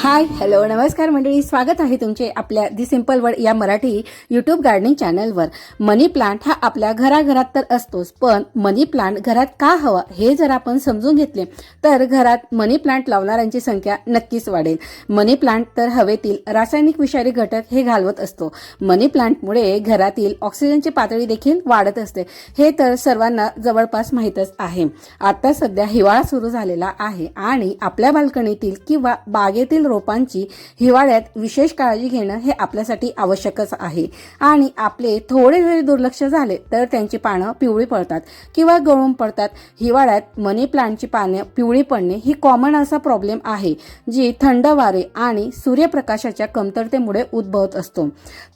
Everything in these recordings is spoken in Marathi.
हाय हॅलो नमस्कार मंडळी. स्वागत आहे तुमचे आपल्या दि सिंपल वर्ड या मराठी यूट्यूब गार्डनिंग चॅनलवर मनी प्लांट हा आपल्या घराघरात तर असतोच पण मनी प्लांट घरात का हवा हे जर आपण समजून घेतले तर घरात मनी प्लांट लावणाऱ्यांची संख्या नक्कीच वाढेल. मनी प्लांट तर हवेतील रासायनिक विषारी घटक हे घालवत असतो. मनी प्लांटमुळे घरातील ऑक्सिजनची पातळी देखील वाढत असते. हे तर सर्वांना जवळपास माहीतच आहे. आता सध्या हिवाळा सुरू झालेला आहे आणि आपल्या बाल्कनीतील किंवा बागेतील रोपांची हिवाळ्यात विशेष काळजी घेणं हे आपल्यासाठी आवश्यकच आहे. आणि आपले थोडे जरी दुर्लक्ष झाले तर त्यांची पानं पिवळी पडतात किंवा गळून पडतात. हिवाळ्यात मनी प्लांटची पानं पिवळी पडणे ही कॉमन असा प्रॉब्लेम आहे जी थंड वारे आणि सूर्यप्रकाशाच्या कमतरतेमुळे उद्भवत असतो.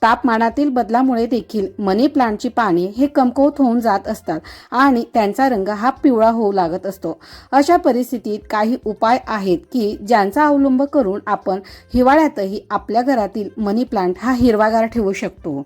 तापमानातील बदलामुळे देखील मनी प्लांटची पाने हे कमकुवत होऊन जात असतात आणि त्यांचा रंग हा पिवळा होऊ लागत असतो. अशा परिस्थितीत काही उपाय आहेत की ज्यांचा अवलंब करून आपण हिवाळ्यातही आपल्या घरातील मनी प्लांट हा हिरवागार ठेवू शकतो.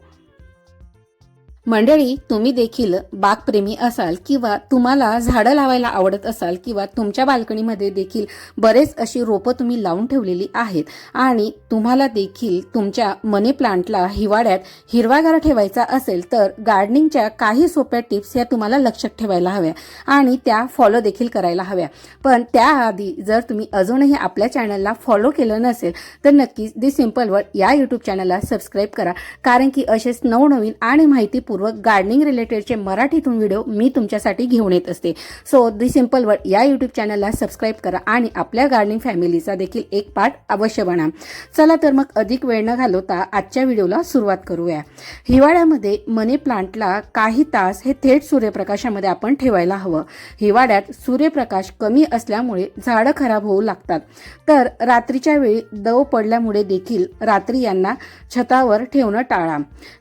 मंडळी तुम्ही देखील बागप्रेमी असाल किंवा तुम्हाला झाडं लावायला आवडत असाल किंवा तुमच्या बाल्कनीमध्ये देखील बरेच अशी रोपं तुम्ही लावून ठेवलेली आहेत आणि तुम्हाला देखील तुमच्या मनी प्लांटला हिवाळ्यात हिरवागार ठेवायचा असेल तर गार्डनिंगच्या काही सोप्या टिप्स ह्या तुम्हाला लक्षात ठेवायला हव्या आणि त्या फॉलो देखील करायला हव्या. पण त्याआधी जर तुम्ही अजूनही आपल्या चॅनलला फॉलो केलं नसेल तर नक्कीच दी सिंपल वर्ड या यूट्यूब चॅनलला सबस्क्राईब करा कारण की असेच नवनवीन आणि माहिती माहितीपूर्वक गार्डनिंग रिलेटेडचे मराठीतून व्हिडिओ मी तुमच्यासाठी घेऊन येत असते. सो दी सिंपल वर्ड या यूट्यूब चॅनलला सबस्क्राईब करा आणि आपल्या गार्डनिंग फॅमिलीचा देखील एक पार्ट अवश्य बना. चला तर मग अधिक वेळ न घालवता आजच्या व्हिडिओला सुरुवात करूया. हिवाळ्यामध्ये मनी प्लांटला काही तास हे थेट सूर्यप्रकाशामध्ये आपण ठेवायला हवं. हिवाळ्यात सूर्यप्रकाश कमी असल्यामुळे झाडं खराब होऊ लागतात. तर रात्रीच्या वेळी दव पडल्यामुळे देखील रात्री यांना छतावर ठेवणं टाळा.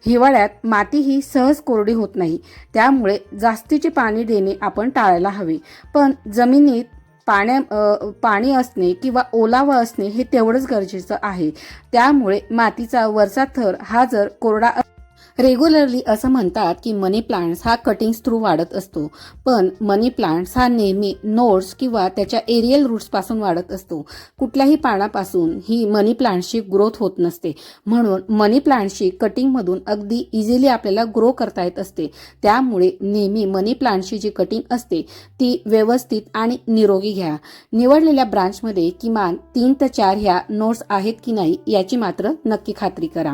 हिवाळ्यात माती ही सह सहज कोरडी होत नाही. त्यामुळे जास्तीचे पाणी देणे आपण टाळायला हवे. पण जमिनीत पाण्या पाणी असणे किंवा ओलावा असणे हे तेवढंच गरजेचं आहे. त्यामुळे मातीचा वरचा थर हा जर कोरडा रेग्युलरली असं म्हणतात की मनी प्लांट्स हा कटिंग्स थ्रू वाढत असतो. पण मनी प्लांट्स हा नेहमी नोट्स किंवा त्याच्या एरियल रूट्सपासून वाढत असतो. कुठल्याही पानापासून ही मनी प्लांट्सची ग्रोथ होत नसते. म्हणून मनी प्लांट्सची कटिंगमधून अगदी इझिली आपल्याला ग्रो करता येत असते. त्यामुळे नेहमी मनी प्लांटची जी कटिंग असते ती व्यवस्थित आणि निरोगी घ्या. निवडलेल्या ब्रांचमध्ये किमान तीन ते चार ह्या नोट्स आहेत की नाही याची मात्र नक्की खात्री करा.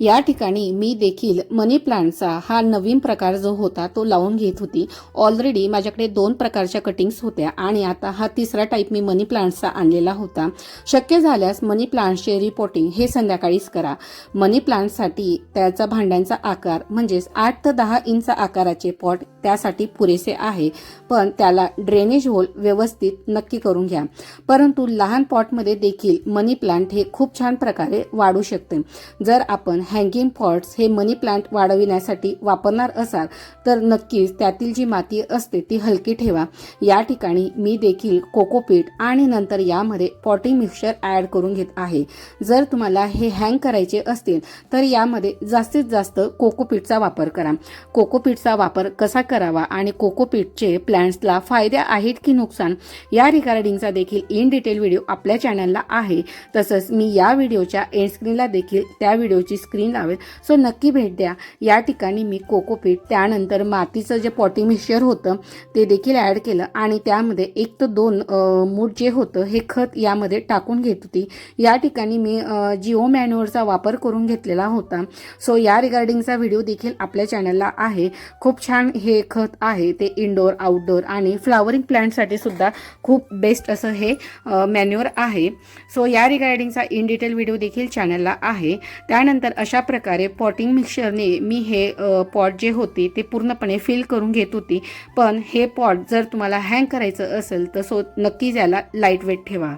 या ठिकाणी मी देखील मनी प्लांटचा हा नवीन प्रकार जो होता तो लावून घेत होती. ऑलरेडी माझ्याकडे दोन प्रकारच्या कटिंग्स होत्या आणि आता हा तिसरा टाईप मी मनी प्लांटचा आणलेला होता. शक्य झाल्यास मनी प्लांटचे रिपोर्टिंग हे संध्याकाळीच करा. मनी प्लांटसाठी त्याचा भांड्यांचा आकार म्हणजेच आठ ते दहा इंच आकाराचे पॉट त्यासाठी पुरेसे आहे. पण त्याला ड्रेनेज होल व्यवस्थित नक्की करून घ्या. परंतु लहान पॉटमध्ये देखील मनी प्लांट हे खूप छान प्रकारे वाढू शकते. जर आपण हँगिंग पॉट्स हे मनी प्लांट वाढविण्यासाठी वापरणार असाल तर नक्कीच त्यातील जी माती असते ती हलकी ठेवा. या ठिकाणी मी देखील कोकोपीट आणि नंतर यामध्ये पॉटिंग मिक्सचर ॲड करून घेत आहे. जर तुम्हाला हे हँग करायचे असतील तर यामध्ये जास्तीत जास्त कोकोपीटचा वापर करा. कोकोपीटचा वापर कसा करावा आणि कोकोपीटचे प्लांट्सला फायदे आहेत की नुकसान या रिगार्डिंगचा देखील इन डिटेल व्हिडिओ आपल्या चॅनलला आहे. तसंच मी या व्हिडिओच्या एंड स्क्रीनला देखील त्या व्हिडिओची स्क्रीन स्क्रीन लावेल. सो नक्की भेट द्या. या ठिकाणी मी कोकोपीट त्यानंतर मातीचं जे पॉटिंग मिक्सचर होतं ते देखील ॲड केलं आणि त्यामध्ये एक तर दोन अ, मूठ जे होतं हे खत यामध्ये टाकून घेत होती. या ठिकाणी मी जिओ मॅन्युअरचा वापर करून घेतलेला होता. सो या रिगार्डिंगचा व्हिडिओ देखील आपल्या चॅनलला आहे. खूप छान हे खत आहे. ते इनडोअर आउटडोअर आणि फ्लावरिंग प्लांटसाठी सुद्धा खूप बेस्ट असं हे मॅन्युअर आहे. सो या रिगार्डिंगचा इन डिटेल व्हिडिओ देखील चॅनलला आहे. त्यानंतर अशा प्रकारे पॉटिंग मिक्सरने मी हे पॉट जे होते ते पूर्णपणे फिल करून घेत होती. पण हे पॉट जर तुम्हाला हँग करायचं असेल तर सो नक्कीच याला लाइट वेट ठेवा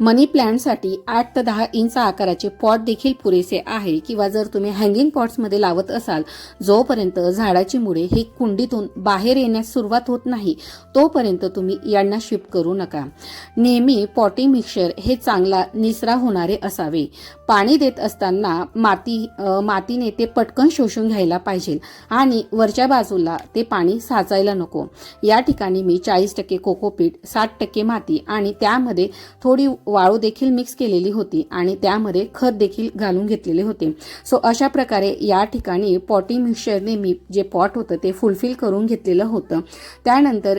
मनी प्लॅन्टसाठी आठ ते दहा इंच आकाराचे पॉट देखील पुरेसे आहे. किंवा जर तुम्ही हँगिंग पॉट्समध्ये लावत असाल जोपर्यंत झाडाची मुळे ही कुंडीतून बाहेर येण्यास सुरुवात होत नाही तोपर्यंत तुम्ही यांना शिफ्ट करू नका. नेहमी पॉटिंग मिक्सर हे चांगला निसरा होणारे असावे. पाणी देत असताना माती मातीने ते पटकन शोषून घ्यायला पाहिजे आणि वरच्या बाजूला ते पाणी साचायला नको. या ठिकाणी मी चाळीस टक्के कोकोपीट साठ टक्के माती आणि त्यामध्ये थोडी वाळू देखील मिक्स केलेली होती आणि त्यामध्ये खत देखील घालून घेतलेले होते. सो अशा प्रकारे या ठिकाणी पॉटिंग मिक्सचरने मी जे पॉट होतं ते फुलफिल करून घेतलेलं होतं. त्यानंतर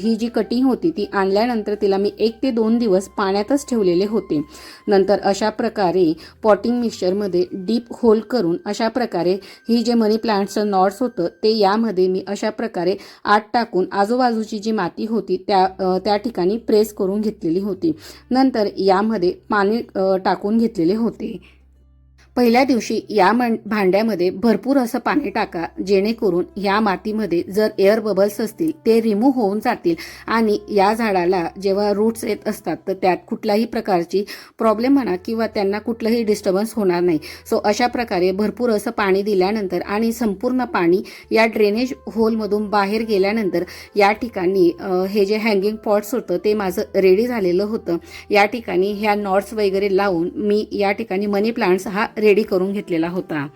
ही जी कटिंग होती ती आणल्यानंतर तिला मी एक ते दोन दिवस पाण्यातच ठेवलेले होते. नंतर अशा प्रकारे पॉटिंग मिक्सचरमध्ये डीप होल करून अशा प्रकारे ही जे मनी प्लांटचं नॉट्स होतं ते यामध्ये मी अशा प्रकारे आत टाकून आजूबाजूची जी माती होती त्या त्या ठिकाणी प्रेस करून घेतलेली होती. नंतर यामध्ये पाणी टाकून घेतलेले होते. पहिल्या दिवशी या भांड्यामध्ये भरपूर असं पाणी टाका जेणेकरून ह्या मातीमध्ये जर एअर बबल्स असतील ते रिमूव्ह होऊन जातील. आणि या झाडाला जेव्हा रूट्स येत असतात तर त्यात कुठल्याही प्रकारची प्रॉब्लेम म्हणा किंवा त्यांना कुठलंही डिस्टर्बन्स होणार नाही. सो अशा प्रकारे भरपूर असं पाणी दिल्यानंतर आणि संपूर्ण पाणी या ड्रेनेज होलमधून बाहेर गेल्यानंतर या ठिकाणी हे जे हँगिंग पॉट्स होतं ते माझं रेडी झालेलं होतं. या ठिकाणी ह्या नॉट्स वगैरे लावून मी या ठिकाणी मनी प्लांट्स हा रेडी करून घेतलेला होता.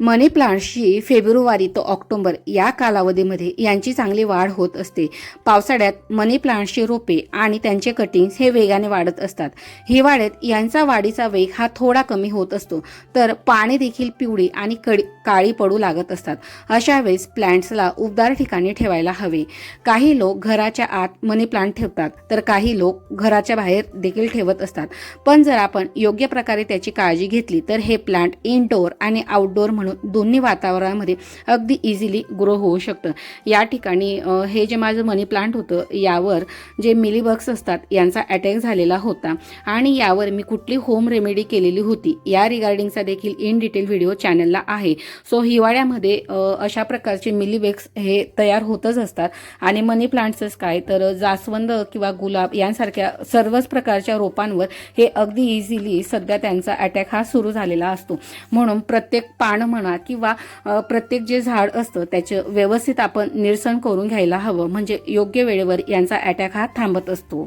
मनी प्लांट्सची फेब्रुवारी ते ऑक्टोबर या कालावधीमध्ये यांची चांगली वाढ होत असते. पावसाळ्यात मनी प्लांट्सची रोपे आणि त्यांचे कटिंग्स हे वेगाने वाढत असतात. हिवाळ्यात यांचा वाढीचा वेग हा थोडा कमी होत असतो तर पाने देखील पिवळी आणि कडी काळी पडू लागत असतात. अशा वेळेस प्लांट्सला उबदार ठिकाणी ठेवायला हवे. काही लोक घराच्या आत मनी प्लांट ठेवतात तर काही लोक घराच्या बाहेर देखील ठेवत असतात. पण जर आपण योग्य प्रकारे त्याची काळजी घेतली तर हे प्लांट इनडोअर आणि आउटडोअर म्हणून दोन्ही वातावरणामध्ये अगदी इझिली ग्रो होऊ शकतं. या ठिकाणी हे जे माझं मनी प्लांट होतं यावर जे मिलीबग्स असतात यांचा अटॅक झालेला होता. आणि यावर मी कुठली होम रेमेडी केलेली होती या रिगार्डिंगचा देखील इन डिटेल व्हिडिओ चॅनलला आहे. सो हिवाळ्यामध्ये अशा प्रकारचे मिलीबग्स हे तयार होतच असतात. आणि मनी प्लांट्सच काय तर जास्वंद किंवा गुलाब यांसारख्या सर्वच प्रकारच्या रोपांवर हे अगदी इझिली सध्या त्यांचा अटॅक हा सुरू झालेला असतो. म्हणून प्रत्येक पानं म्हणा किंवा प्रत्येक जे झाड असतं त्याचं व्यवस्थित आपण निरसन करून घ्यायला हवं. म्हणजे योग्य वेळेवर यांचा अटॅक हा थांबत असतो.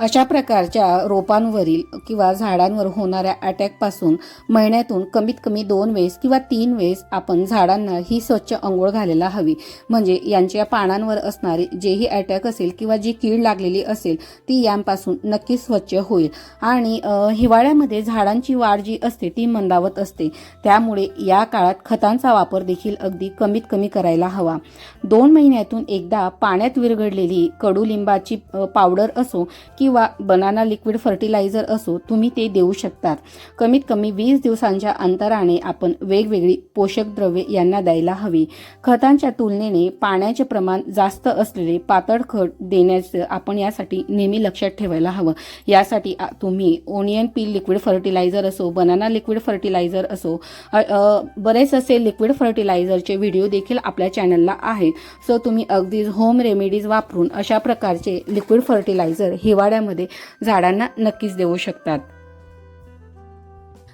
अशा प्रकारच्या रोपांवरील किंवा झाडांवर होणाऱ्या अटॅकपासून महिन्यातून कमीत कमी दोन वेळेस किंवा तीन वेळेस आपण झाडांना ही स्वच्छ अंघोळ घालायला हवी. म्हणजे यांच्या पानांवर असणारी जेही अटॅक असेल किंवा जी कीड लागलेली असेल ती यांपासून नक्कीच स्वच्छ होईल. आणि हिवाळ्यामध्ये झाडांची वाढ जी असते ती मंदावत असते. त्यामुळे या काळात खतांचा वापर देखील अगदी कमीत कमी करायला हवा. दोन महिन्यातून एकदा पाण्यात विरघडलेली कडुलिंबाची पावडर असो की किंवा बनाना लिक्विड फर्टिलायझर असो तुम्ही ते देऊ शकतात. कमीत कमी वीस दिवसांच्या अंतराने आपण वेगवेगळी पोषक द्रव्ये यांना द्यायला हवी. खतांच्या तुलनेने पाण्याचे प्रमाण जास्त असलेले पातळ खत देण्याचं आपण यासाठी नेहमी लक्षात ठेवायला हवं. यासाठी तुम्ही ओनियन पील लिक्विड फर्टिलायझर असो बनाना लिक्विड फर्टिलायझर असो बरेच असे लिक्विड फर्टिलायझरचे व्हिडिओ देखील आपल्या चॅनलला आहेत. सो तुम्ही अगदीच होम रेमेडीज वापरून अशा प्रकारचे लिक्विड फर्टिलायझर हिवाळ्या हिवाळ्यामध्ये झाडांना नक्कीच देऊ शकतात.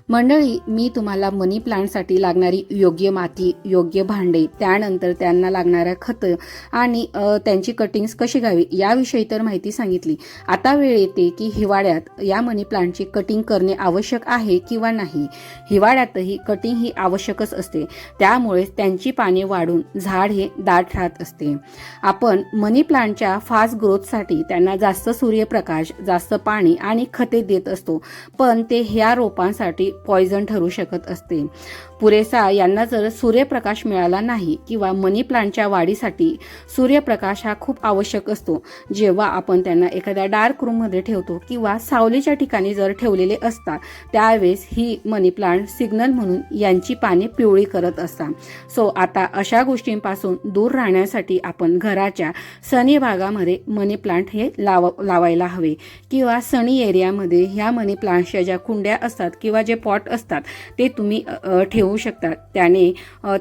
मंडळी मी तुम्हाला मनी प्लांटसाठी लागणारी योग्य माती योग्य भांडे त्यानंतर त्यांना लागणाऱ्या खतं आणि त्यांची कटिंग्स कशी घ्यावी याविषयी तर माहिती सांगितली. आता वेळ येते की हिवाळ्यात या मनी प्लांटची कटिंग करणे आवश्यक आहे किंवा नाही. हिवाळ्यातही कटिंग ही आवश्यकच असते. त्यामुळे त्यांची पाने वाढून झाड हे दाट राहत असते. आपण मनी प्लांटच्या फास्ट ग्रोथसाठी त्यांना जास्त सूर्यप्रकाश जास्त पाणी आणि खते देत असतो. पण ते ह्या रोपांसाठी पॉयझन ठरू शकत असते. पुरेसा यांना जर सूर्यप्रकाश मिळाला नाही किंवा मनी प्लांटच्या वाढीसाठी सूर्यप्रकाश हा खूप आवश्यक असतो. जेव्हा आपण त्यांना एखाद्या डार्क रूममध्ये ठेवतो किंवा सावलीच्या ठिकाणी जर ठेवलेले असतात त्यावेळेस ही मनी प्लांट सिग्नल म्हणून यांची पाने पिवळी करत असतात सो आता अशा गोष्टींपासून दूर राहण्यासाठी आपण घराच्या सनी भागामध्ये मनी प्लांट हे लाव लावायला हवे. किंवा सनी एरियामध्ये ह्या मनी प्लांटच्या ज्या कुंड्या असतात किंवा जे पॉट असतात ते तुम्ही ठेवू शकता. त्याने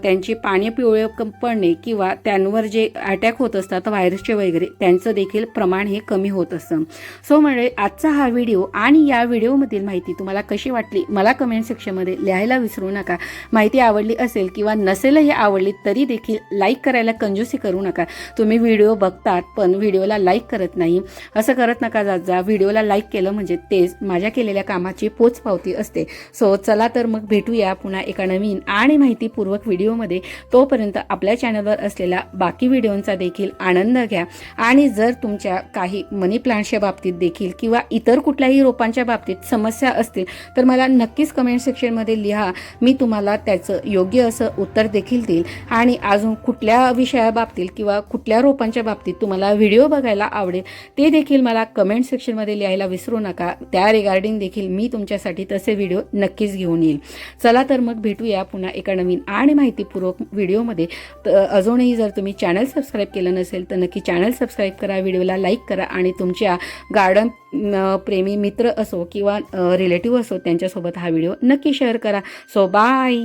त्यांची पाणी पिवळे पडणे किंवा त्यांवर जे अटॅक होत असतात व्हायरसचे वगैरे त्यांचं देखील प्रमाण हे कमी होत असतं. सो म्हणजे आजचा हा व्हिडिओ आणि या व्हिडिओमधील माहिती तुम्हाला कशी वाटली मला कमेंट सेक्शनमध्ये लिहायला विसरू नका. माहिती आवडली असेल किंवा नसेलही आवडली तरी देखील लाईक करायला कंजूसी करू नका. तुम्ही व्हिडिओ बघतात पण व्हिडिओला लाईक करत नाही. असं करत नका जात जा. व्हिडिओला लाईक केलं म्हणजे तेच माझ्या केलेल्या कामाची पोचपावती असते. सो चला तर मग भेटूया पुन्हा एका नवीन आणि माहितीपूर्वक व्हिडिओमध्ये. तोपर्यंत आपल्या चॅनलवर असलेल्या बाकी व्हिडिओंचा देखील आनंद घ्या. आणि जर तुमच्या काही मनी प्लांटच्या बाबतीत देखील किंवा इतर कुठल्याही रोपांच्या बाबतीत समस्या असतील तर मला नक्कीच कमेंट सेक्शनमध्ये लिहा. मी तुम्हाला त्याचं योग्य असं उत्तर देखील देईल. आणि अजून कुठल्या विषयाबाबतीत किंवा कुठल्या रोपांच्या बाबतीत तुम्हाला व्हिडिओ बघायला आवडेल ते देखील मला कमेंट सेक्शनमध्ये लिहायला विसरू नका. त्या रिगार्डिंग देखील मी तुमच्यासाठी तसे व्हिडिओ नक्कीच घेऊन येईल. चला तर मग भेटूया पुन्हा एका नवीन आणि माहितीपूर्वक व्हिडिओमध्ये. तर अजूनही जर तुम्ही चॅनल सबस्क्राईब केलं नसेल तर नक्की चॅनल सबस्क्राईब करा व्हिडिओला लाईक करा आणि तुमच्या गार्डन प्रेमी मित्र असो किंवा रिलेटिव्ह असो त्यांच्यासोबत हा व्हिडिओ नक्की शेअर करा. So bye!